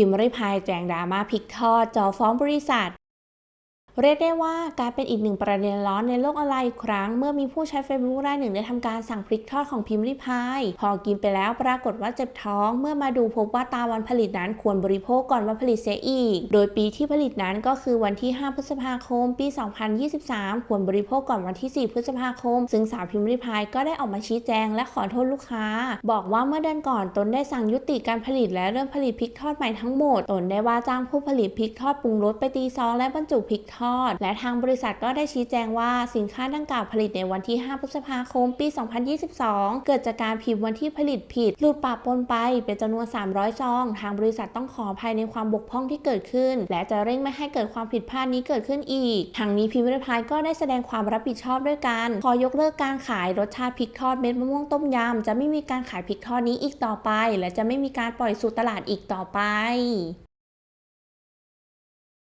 พิมพ์ริพายแจงดราม่าพิกทอดจอฟ้องบริษัท เรียกได้ว่ากลายเป็นอีกหนึ่งประเด็นร้อนในโลกออนไลน์อีกครั้ง เมื่อมีผู้ใช้ Facebook รายหนึ่งได้ทำการสั่งพริกทอดของพิมพ์ริพาย พอกินไปแล้วปรากฏว่าเจ็บท้อง เมื่อมาดูพบว่าตาวันผลิตนั้นควรบริโภคก่อนวันผลิตเสียอีก โดยปีที่ผลิตนั้นก็คือวันที่ 5 พฤษภาคม ปี 2023 ควรบริโภคก่อนวันที่ 4 พฤษภาคม ซึ่งสาวพิมพ์ริพายก็ได้ออกมาชี้แจงและขอโทษลูกค้า บอกว่าเมื่อเดือนก่อนตนได้สั่งยุติการผลิตและเริ่มผลิตพริกทอดใหม่ทั้งหมด ตนได้ว่าจ้างผู้ผลิตพริกทอดปรุงรสไปตีซองและบรรจุพริกทอด และทางบริษัทก็ได้ชี้แจงว่าสินค้าดังกล่าวผลิตในวันที่ 5 พฤษภาคม ปี 2022 เกิดจากการพิมพ์วันที่ผลิตผิด หลุดปะปนไปเป็นจำนวน 300 ซอง ทางบริษัทต้องขออภัยในความบกพร่องที่เกิดขึ้น และจะเร่งไม่ให้เกิดความผิดพลาดนี้เกิดขึ้นอีก ทางนี้พิมพ์ริพายก็ได้แสดงความรับผิดชอบด้วยการขอยกเลิกการขายรสชาติพริกทอดเม็ดมะม่วงต้มยำจะไม่มีการขายพริกทอดนี้อีกต่อไป และจะไม่มีการปล่อยสู่ตลาดอีกต่อไป